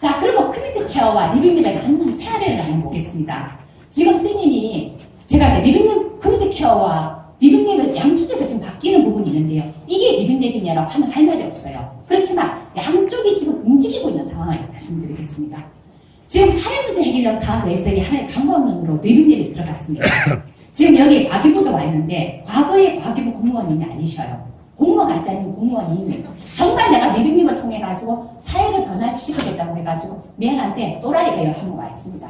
자, 그러면 커뮤니티 케어와 리빙랩의 만남 사례를 한번 보겠습니다. 지금 선생님이 제가 이제 리빙랩 커뮤니티 케어와 리빙랩의 양쪽에서 지금 바뀌는 부분이 있는데요. 이게 리빙랩이냐라고 하면 할 말이 없어요. 그렇지만 양쪽이 지금 움직이고 있는 상황을 말씀드리겠습니다. 지금 사회문제 해결력 사업에서 이 하나의 방법론으로 리빙랩이 들어갔습니다. 지금 여기 과기부가 와 있는데 과거의 과기부 공무원님이 아니셔요. 공무원 같지 않은 공무원이 정말 내가 리빙님을 통해 가지고 사회를 변화시키겠다고 해가지고 미안한데 또라이예요 하고 와 있습니다.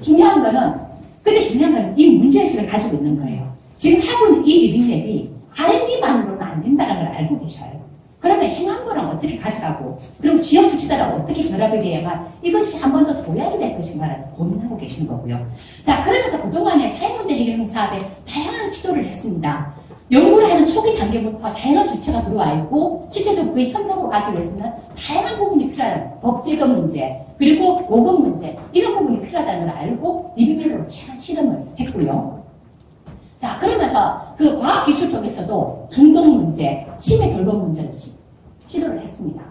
중요한 거는 근데 중요한 거는 이 문제의식을 가지고 있는 거예요. 지금 하고 있는 이 리빙랩이 R&D만으로는 안 된다는 걸 알고 계셔요. 그러면 행안부랑 어떻게 가져가고 그리고 지역 주치자랑 어떻게 결합이 돼야만 이것이 한 번 더 도약이 될 것인가를 고민하고 계시는 거고요. 자 그러면서 그동안에 사회문제 해결 사업에 다양한 시도를 했습니다. 연구를 하는 초기 단계부터 다양한 주체가 들어와 있고 실제적으로 그 현장으로 가기 위해서는 다양한 부분이 필요한 법제금 문제 그리고 보금 문제 이런 부분이 필요하다는 걸 알고 리뷰별로 다양한 실험을 했고요. 자 그러면서 그 과학기술 쪽에서도 중독 문제, 치매 돌봄 문제를 시, 시도를 했습니다.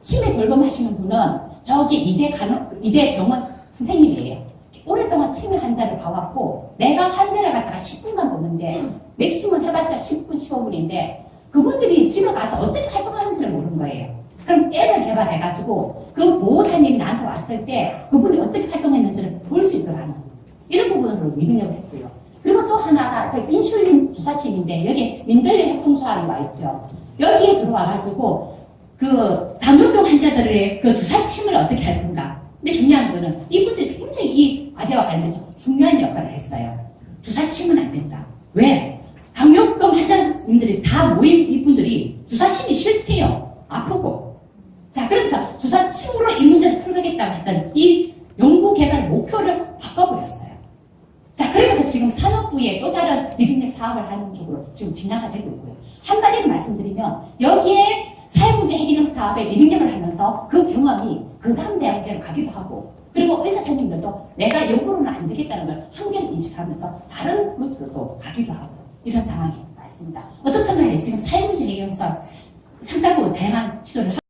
치매 돌봄 하시는 분은 저기 이대 간호, 이대 병원 선생님이에요. 오랫동안 치매 환자를 봐왔고 내가 환자를 갖다가 10분간 보는데 맥심을 해봤자 10분, 15분인데 그분들이 집에 가서 어떻게 활동하는지를 모르는 거예요. 그럼 앱을 개발해가지고 그 보호사님이 나한테 왔을 때 그분이 어떻게 활동했는지를 볼 수 있도록 하는 이런 부분으로 리빙업을 했고요. 그리고 또 하나가 저 인슐린 주사침인데 여기 민들레 협동조합이 와 있죠. 여기에 들어와가지고 그 당뇨병 환자들의 그 주사침을 어떻게 할 건가. 근데 중요한 거는 이분들이 굉장히 이 과제와 관련돼서 중요한 역할을 했어요. 주사침은 안 된다. 왜? 당뇨병 환자님들이 다 모인 이분들이 주사침이 싫대요. 아프고. 자, 그러면서 주사침으로 이 문제를 풀겠다고 했던 이 연구 개발 목표를 바꿔버렸어요. 자, 그러면서 지금 산업부에 또 다른 리빙랩 사업을 하는 쪽으로 지금 진화가 되고 있고요. 한마디로 말씀드리면 여기에 사회문제 해결형 사업에 리빙랩을 하면서 그 경험이 그 다음 대학교로 가기도 하고 그리고 의사 선생님들도 내가 연구로는 안 되겠다는 걸 한계를 인식하면서 다른 루트로도 가기도 하고 이런 상황이 맞습니다. 어떻든 간에 지금 사회문제 해결형 사업 상당부 다양한 시도를